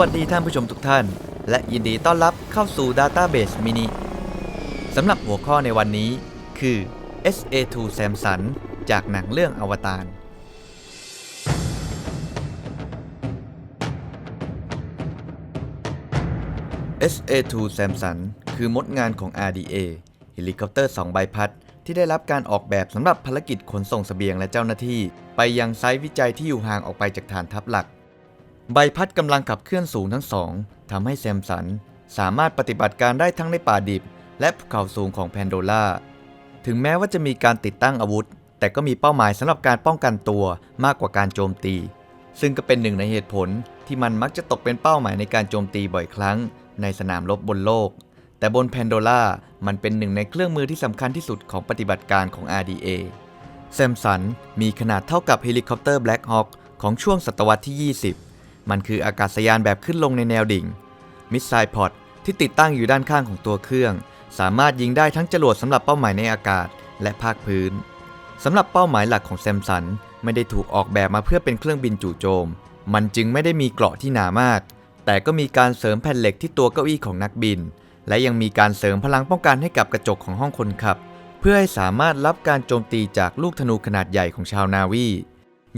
วัสดีท่านผู้ชมทุกท่าน และยินดีต้อนรับเข้าสู่ Database Mini สำหรับหัวข้อในวันนี้คือ SA2 Samsung จากหนังเรื่องอวตาร SA2 Samsung คือมดงานของ RDA เฮลิคอปเตอร์ 2 ใบพัด ที่ได้รับการออกแบบสำหรับภารกิจขนส่งเสบียงและเจ้าหน้าที่ ไปยังไซต์วิจัยที่อยู่ห่างออกไปจากฐานทัพหลัก ใบพัดกำลังขับเคลื่อนสูงทั้งสองทำให้แซมสันสามารถปฏิบัติการได้ทั้งในป่าดิบ และภูเขาสูงของแพนโดล่า ถึงแม้ว่าจะมีการติดตั้งอาวุธ แต่ก็มีเป้าหมายสำหรับการป้องกันตัวมากกว่าการโจมตี ซึ่งก็เป็นหนึ่งในเหตุผลที่มันมักจะตกเป็นเป้าหมายในการโจมตีบ่อยครั้ง ในสนามรบบนโลก แต่บนแพนโดล่ามันเป็นหนึ่งในเครื่องมือที่สำคัญที่สุดของปฏิบัติการของ RDA แซมสันมีขนาดเท่ากับเฮลิคอปเตอร์ Black Hawk ของช่วงศตวรรษที่ 20 มันคืออากาศยานแบบขึ้นลงในแนวดิ่ง มิสไซล์พอดที่ติดตั้งอยู่ด้านข้างของตัวเครื่อง สามารถยิงได้ทั้งจรวดสำหรับเป้าหมายในอากาศและภาคพื้นสำหรับเป้าหมายหลักของแซมสันไม่ได้ถูกออกแบบมาเพื่อเป็นเครื่องบินจู่โจม มันจึงไม่ได้มีเกราะที่หนามาก แต่ก็มีการเสริมแผ่นเหล็กที่ตัวเก้าอี้ของนักบิน และยังมีการเสริมพลังป้องกันให้กับกระจกของห้องคนขับ เพื่อให้สามารถรับการโจมตีจากลูกธนูขนาดใหญ่ของชาวนาวี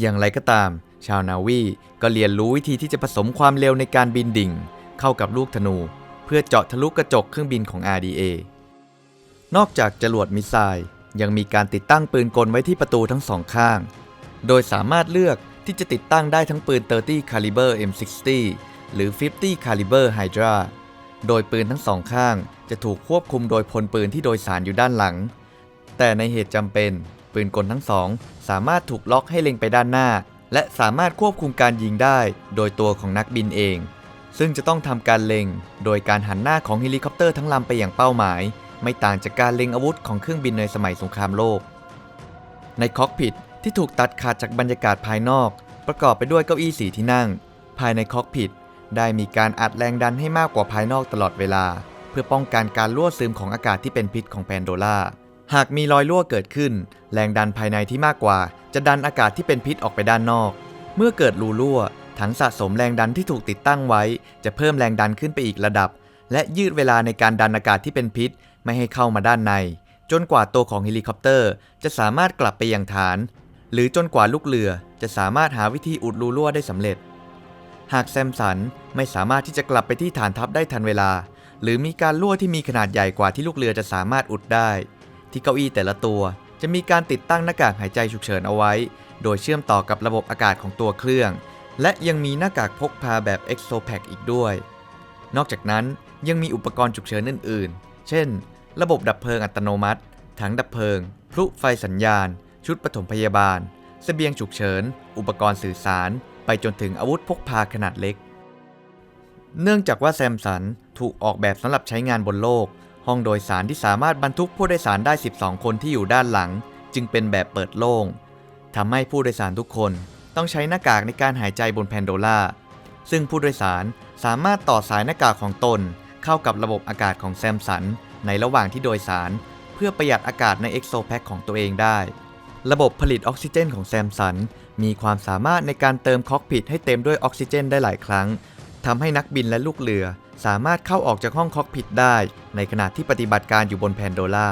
อย่างไรก็ตาม ชาวนาวีก็เรียนรู้วิธีที่จะผสมความเร็วในการบินดิ่ง เข้ากับลูกธนู เพื่อเจาะทะลุกระจกเครื่องบินของ RDA นอกจากจรวดมิสไซล์ยังมีการติดตั้งปืนกลไว้ที่ประตูทั้งสองข้าง โดยสามารถเลือกที่จะติดตั้งได้ทั้งปืน 30 caliber M60 หรือ 50 caliber Hydra โดยปืนทั้งสองข้างจะถูกควบคุมโดยพลปืนที่โดยสารอยู่ด้านหลัง แต่ในเหตุจำเป็น ปืนกลทั้งสองสามารถถูกล็อกให้เล็งไปด้านหน้า และสามารถควบคุมการยิงได้โดยตัวของนักบินเอง ซึ่งจะต้องทำการเล็ง โดยการหันหน้าของเฮลิคอปเตอร์ทั้งลำไปอย่างเป้าหมาย ไม่ต่างจากการเล็งอาวุธของเครื่องบินในสมัยสงครามโลก ในคอกพิทที่ถูกตัดขาดจากบรรยากาศภายนอก ประกอบไปด้วยเก้าอี้สีที่นั่ง ภายในคอกพิทได้มีการอัดแรงดันให้มากกว่าภายนอกตลอดเวลา เพื่อป้องกันการรั่วซึมของอากาศที่เป็นพิษของแพนโดล่า หากมีรอยรั่วเกิดขึ้น แรงดันภายในที่มากกว่า จะดันอากาศที่เป็นพิษออกไปด้านนอก เมื่อเกิดรูรั่ว ถังสะสมแรงดันที่ถูกติดตั้งไว้ จะเพิ่มแรงดันขึ้นไปอีกระดับ และยืดเวลาในการดันอากาศที่เป็นพิษ ไม่ให้เข้ามาด้านใน จนกว่าตัวของเฮลิคอปเตอร์ จะสามารถกลับไปยังฐาน หรือจนกว่าลูกเรือจะสามารถหาวิธีอุดรูรั่วได้สำเร็จ หากแซมสันไม่สามารถที่จะกลับไปที่ฐานทัพได้ทันเวลา หรือมีการรั่วที่มีขนาดใหญ่กว่าที่ลูกเรือจะสามารถอุดได้ ที่เก้าอี้แต่ละตัว จะมีการติดตั้งหน้ากากหายใจฉุกเฉินเอาไว้ โดยเชื่อมต่อกับระบบอากาศของตัวเครื่อง และยังมีหน้ากากพกพาแบบ EXOPack อีกด้วย นอกจากนั้นยังมีอุปกรณ์ฉุกเฉินอื่น ๆ เช่น ระบบดับเพลิงอัตโนมัติ ถังดับเพลิง พลุไฟสัญญาณ ชุดปฐมพยาบาลเสบียงฉุกเฉิน อุปกรณ์สื่อสาร ไปจนถึงอาวุธพกพาขนาดเล็ก เนื่องจากว่าแซมสันถูกออกแบบสำหรับใช้งานบนโลก ห้องโดยสารที่สามารถบรรทุกผู้โดยสารได้ 12 คนที่อยู่ด้านหลัง จึงเป็นแบบเปิดโล่งทำให้ผู้โดยสารทุกคนต้องใช้หน้ากากในการหายใจบนแพนโดล่า ซึ่งผู้โดยสารสามารถต่อสายหน้ากากของตน เข้ากับระบบอากาศของแซมสันในระหว่างที่โดยสาร เพื่อประหยัดอากาศในเอ็กโซแพคของตัวเองได้ ระบบผลิตออกซิเจนของแซมสันมีความสามารถในการเติมคอกพิทให้เต็มด้วยออกซิเจนได้หลายครั้ง ทำให้นักบินและลูกเรือ สามารถเข้าออกจากห้องคอกพิทได้ ในขณะที่ปฏิบัติการอยู่บนแพนโดล่า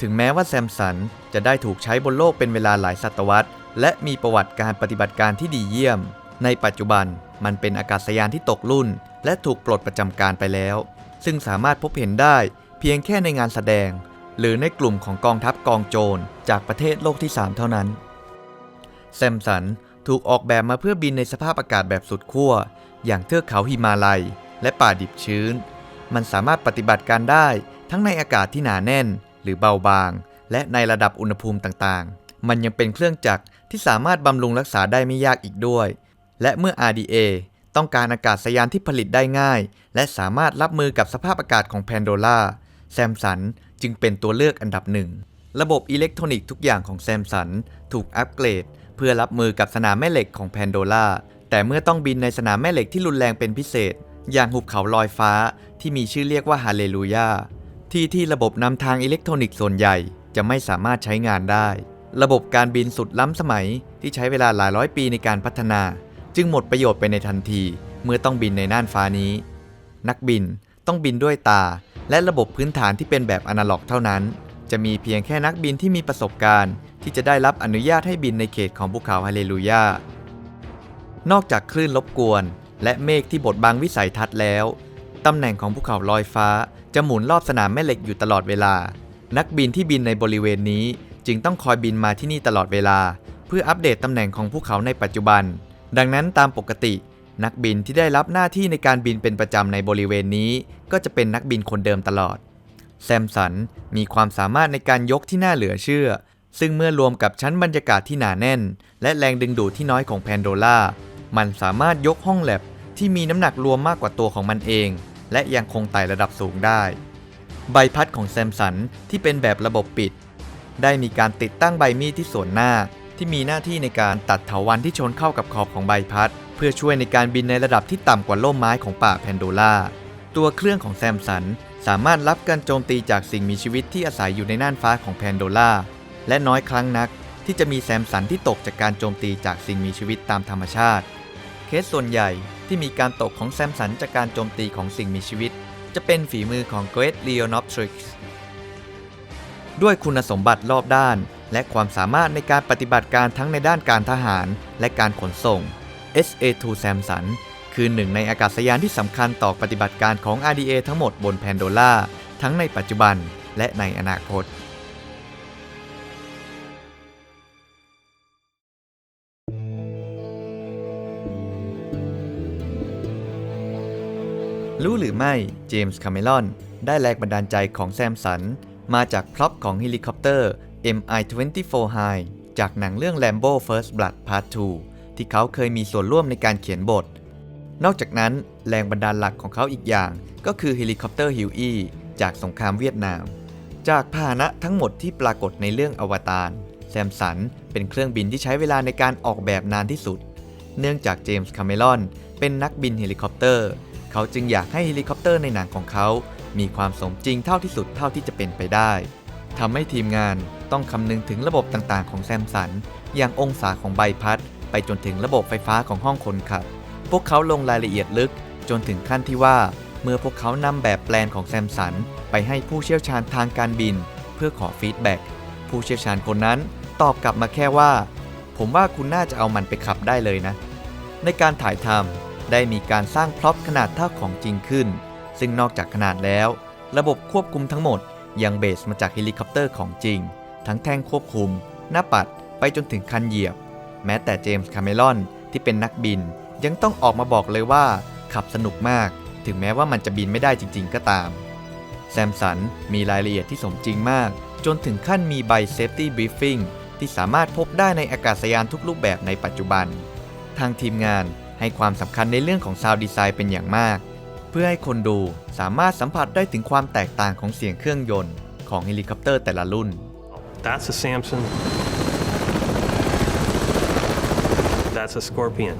ถึงแม้ว่าแซมสันจะได้ถูกใช้บนโลกเป็นเวลาหลายศตวรรษ และมีประวัติการปฏิบัติการที่ดีเยี่ยม ในปัจจุบันมันเป็นอากาศยานที่ตกรุ่น และถูกปลดประจำการไปแล้ว ซึ่งสามารถพบเห็นได้เพียงแค่ในงานแสดง หรือในกลุ่มของกองทัพกองโจรจากประเทศโลกที่ 3 เท่านั้น แซมสัน ถูกออกแบบมาเพื่อบินในสภาพอากาศแบบสุดขั้ว อย่างเทือกเขาหิมาลัย และป่าดิบชื้น มันสามารถปฏิบัติการได้ทั้งในอากาศที่หนาแน่น หรือเบาบาง และในระดับอุณหภูมิต่างๆ มันยังเป็นเครื่องจักรที่สามารถบำรุงรักษาได้ไม่ยากอีกด้วย และเมื่อ RDA ต้องการอากาศยานที่ผลิตได้ง่าย และสามารถรับมือกับสภาพอากาศของแพนโดล่าแซมสันจึงเป็นตัวเลือกอันดับหนึ่ง ระบบอิเล็กทรอนิกส์ทุกอย่างของแซมสันถูกอัปเกรด พื่อรับมือกับสนามแม่เหล็กของแพนโดล่าแต่เมื่อต้องบินในสนามแม่เหล็กที่รุนแรงเป็นพิเศษ อย่างหุบเขาลอยฟ้าที่มีชื่อเรียกว่าฮาเลลูยาที่ที่ระบบนำทางอิเล็กทรอนิกส์ส่วนใหญ่จะไม่สามารถใช้งานได้ ระบบการบินสุดล้ำสมัยที่ใช้เวลาหลายร้อยปีในการพัฒนา จึงหมดประโยชน์ไปในทันที เมื่อต้องบินในน่านฟ้านี้ นักบินต้องบินด้วยตา และระบบพื้นฐานที่เป็นแบบอนาล็อกเท่านั้น จะมีเพียงแค่นักบินที่มีประสบการณ์ ที่จะได้รับอนุญาตให้บินในเขตของภูเขาฮาเลลูยานอกจากคลื่นรบกวน และเมฆที่บดบังวิสัยทัศน์แล้ว ตำแหน่งของภูเขาลอยฟ้า จะหมุนรอบสนามแม่เหล็กอยู่ตลอดเวลา นักบินที่บินในบริเวณนี้ จึงต้องคอยบินมาที่นี่ตลอดเวลา เพื่ออัปเดตตำแหน่งของภูเขาในปัจจุบัน ดังนั้นตามปกติ นักบินที่ได้รับหน้าที่ในการบินเป็นประจำในบริเวณนี้ ก็จะเป็นนักบินคนเดิมตลอด แซมสันมีความสามารถในการยกที่น่าเหลือเชื่อ ซึ่งเมื่อรวมกับชั้นบรรยากาศที่หนาแน่น และแรงดึงดูดที่น้อยของแพนโดล่า มันสามารถยกห้องแลบที่มีน้ำหนักรวมมากกว่าตัวของมันเอง และยังคงไต่ระดับสูงได้ ใบพัดของแซมสันที่เป็นแบบระบบปิด ได้มีการติดตั้งใบมีดที่ส่วนหน้าที่มีหน้าที่ในการตัดเถาวัลย์ที่ชนเข้ากับขอบของใบพัด เพื่อช่วยในการบินในระดับที่ต่ำกว่าล่มไม้ของป่าแพนโดล่าตัวเครื่องของแซมสัน สามารถรับการโจมตีจากสิ่งมีชีวิตที่อาศัยอยู่ในน่านฟ้าของแพนโดล่าและน้อยครั้งนักที่จะมีแซมสันที่ตกจากการโจมตีจากสิ่งมีชีวิตตามธรรมชาติ เคสส่วนใหญ่ที่มีการตกของแซมสันจากการโจมตีของสิ่งมีชีวิต จะเป็นฝีมือของ Great Leonoptrix ด้วยคุณสมบัติรอบด้าน และความสามารถในการปฏิบัติการทั้งในด้านการทหาร และการขนส่ง SA-2 Samson คือหนึ่งในอากาศยานที่สำคัญต่อปฏิบัติการของ RDA ทั้งหมดบนแพนโดล่าทั้งในปัจจุบันและในอนาคตรู้หรือไม่ เจมส์คาเมรอน ได้แรงบันดาลใจของแซมสัน มาจากพร็อพของเฮลิคอปเตอร์ MI-24 High จากหนังเรื่อง Lambo First Blood Part 2 ที่เขาเคยมีส่วนร่วมในการเขียนบท นอกจากนั้นแรงบันดาลหลักของเขาอีกอย่าง ก็คือเฮลิคอปเตอร์ฮิวอี้จากสงครามเวียดนาม จากพาหนะทั้งหมดที่ปรากฏในเรื่องอวตารแซมสันเป็นเครื่องบินที่ใช้เวลาในการออกแบบนานที่สุด เนื่องจากเจมส์คาเมรอนเป็นนักบินเฮลิคอปเตอร์ เขาจึงอยากให้เฮลิคอปเตอร์ในหนังของเขา มีความสมจริงเท่าที่สุดเท่าที่จะเป็นไปได้ทำให้ทีมงานต้องคำนึงถึงระบบต่างๆ ของแซมสัน อย่างองศาของใบพัด ไปจนถึงระบบไฟฟ้าของห้องคนขับ พวกเขาลงรายละเอียดลึกจนถึงขั้นที่ว่า เมื่อพวกเขานำแบบแปลนของแซมสัน ไปให้ผู้เชี่ยวชาญทางการบิน เพื่อขอฟีดแบ็กผู้เชี่ยวชาญคนนั้นตอบกลับมาแค่ว่า ผมว่าคุณน่าจะเอามันไปขับได้เลยนะ ในการถ่ายทำได้มีการสร้างพร็อพขนาดเท่าของจริงขึ้น ซึ่งนอกจากขนาดแล้ว ระบบควบคุมทั้งหมดยังเบสมาจากเฮลิคอปเตอร์ของจริง ทั้งแท่งควบคุม หน้าปัดไปจนถึงคันเหยียบ แม้แต่เจมส์คาเมรอนที่เป็นนักบิน ยังต้องออกมาบอกเลยว่า ขับสนุกมาก ถึงแม้ว่ามันจะบินไม่ได้จริง ๆ ก็ตาม แซมสันมีรายละเอียดที่สมจริงมาก จนถึงขั้นมีใบ Safety Briefing ที่สามารถพบได้ในอากาศยานทุกรูปแบบในปัจจุบัน ทางทีมงานให้ความสำคัญในเรื่องของซาวด์ดีไซน์เป็นอย่างมาก เพื่อให้คนดูสามารถสัมผัสได้ถึงความแตกต่างของเสียงเครื่องยนต์ ของเฮลิคอปเตอร์แต่ละรุ่น That's a Samson. That's a Scorpion.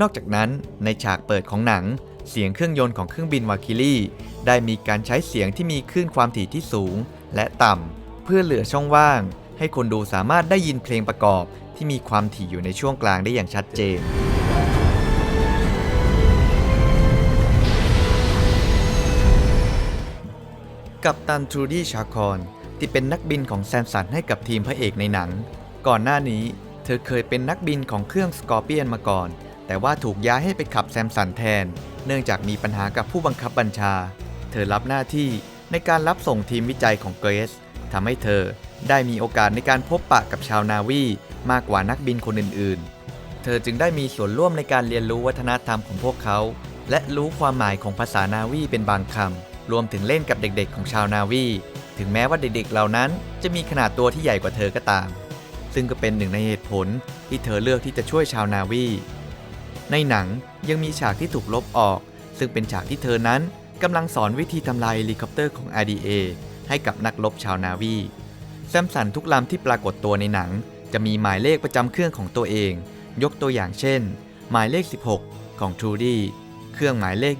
นอกจากนั้นในฉากเปิดของหนัง เสียงเครื่องยนต์ของเครื่องบินวาคิลี่ ได้มีการใช้เสียงที่มีคลื่นความถี่ที่สูง และต่ำเพื่อเหลือช่องว่าง ให้คนดูสามารถได้ยินเพลงประกอบที่มีความถี่อยู่ในช่วงกลางได้อย่างชัดเจน กับตันทรูดี้ชาคอนที่เป็นนักบินของแซมสันให้กับทีมพระเอกในหนัง ก่อนหน้านี้ เธอเคยเป็นนักบินของเครื่องสกอร์เปียนมาก่อน แต่ว่าถูกย้ายให้ไปขับแซมสันแทน เนื่องจากมีปัญหากับผู้บังคับบัญชา เธอรับหน้าที่ในการรับส่งทีมวิจัยของเกรซทำให้เธอได้มีโอกาสในการพบปะกับชาวนาวีมากกว่านักบินคนอื่นๆ เธอจึงได้มีส่วนร่วมในการเรียนรู้วัฒนธรรมของพวกเขา และรู้ความหมายของภาษานาวีเป็นบางคำ รวมถึงเล่นกับเด็กๆ ของชาวนาวี ถึงแม้ว่าเด็กๆ เหล่านั้นจะมีขนาดตัวที่ใหญ่กว่าเธอก็ตาม ซึ่งก็เป็นหนึ่งในเหตุผลที่เธอเลือกที่จะช่วยชาวนาวี ในหนังยังมีฉากที่ถูกลบออก ซึ่งเป็นฉากที่เธอนั้นกำลังสอนวิธีทำลายเฮลิคอปเตอร์ของ RDA ให้กับนักรบชาวนาวีแซมสันทุกลำที่ปรากฏตัวในหนัง จะมีหมายเลขประจำเครื่องของตัวเอง ยกตัวอย่างเช่น หมายเลข 16 ของ Trudy เครื่องหมายเลข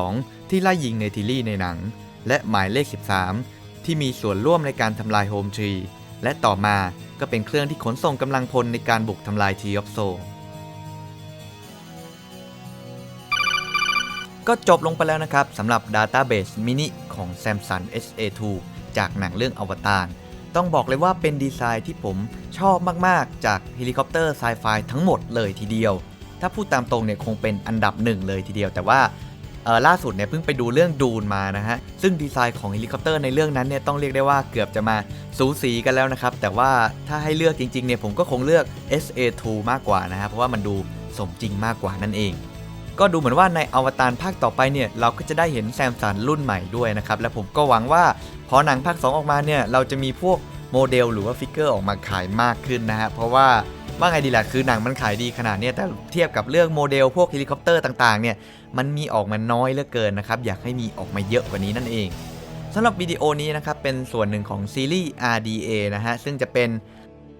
22 ที่ไล่ยิงเนทิลี่ในหนัง และหมายเลข 13 ที่มีส่วนร่วมในการทำลายโฮมทรี และต่อมา ก็เป็นเครื่องที่ขนส่งกำลังพลในการบุกทำลายทีออฟโซ ก็จบลงไปแล้วนะครับสำหรับ Database Mini ของ Samsung SA2 จากหนังเรื่องอวตารต้องบอกเลยว่าเป็นดีไซน์ที่ผมชอบมาก ๆ จากเฮลิคอปเตอร์ไซไฟทั้งหมดเลยทีเดียว ถ้าพูดตามตรงเนี่ยคงเป็นอันดับหนึ่งเลยทีเดียว แต่ว่า ออล่าสุดเนี่ยเพิ่งไปดูเรื่องดูนมานะฮะ ซึ่งดีไซน์ของเฮลิคอปเตอร์ในเรื่องนั้นเนี่ยต้องเรียกได้ว่าเกือบจะมาสูสีกันแล้วนะครับ แต่ว่าถ้าให้เลือกจริงๆเนี่ยผมก็คงเลือก SA2 มากกว่านะฮะเพราะว่ามันดูสมจริงมากกว่านั่นเอง ก็ดูเหมือนว่าในอวตารภาคต่อไปเนี่ยเราก็จะได้เห็นแซมสันรุ่นใหม่ด้วยนะครับและผมก็หวังว่าพอหนังภาค 2 ออกมาเนี่ยเราจะมีพวก โมเดลหรือว่าฟิกเกอร์ออกมาขายมากขึ้นนะฮะเพราะว่าว่าไงดีล่ะคือหนังมันขายดีขนาดนี้แต่เทียบกับเรื่องโมเดลพวกเฮลิคอปเตอร์ต่างๆเนี่ยมันมีออกมาน้อยเหลือเกินนะครับอยากให้มีออกมาเยอะกว่านี้นั่นเองสำหรับวิดีโอนี้นะครับเป็นส่วนหนึ่งของซีรีส์ RDA นะฮะซึ่งจะเป็น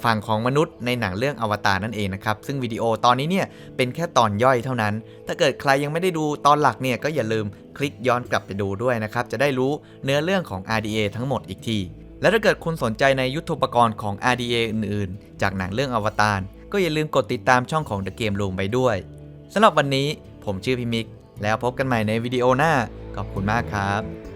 ฝั่งของมนุษย์ในหนังเรื่องอวตารนั่นเองนะครับ ซึ่งวิดีโอตอนนี้เนี่ยเป็นแค่ตอนย่อยเท่านั้น ถ้าเกิดใครยังไม่ได้ดูตอนหลักเนี่ยก็อย่าลืมคลิกย้อนกลับไปดูด้วยนะครับ จะได้รู้เนื้อเรื่องของ RDA ทั้งหมดอีกที และถ้าเกิดคุณสนใจในยุทธปกรณ์ของ RDA อื่นๆ จากหนังเรื่องอวตารก็อย่าลืมกดติดตามช่องของ The Game Room ไปด้วยสำหรับวันนี้ผมชื่อพิมิก แล้วพบกันใหม่ในวิดีโอหน้า ขอบคุณมากครับ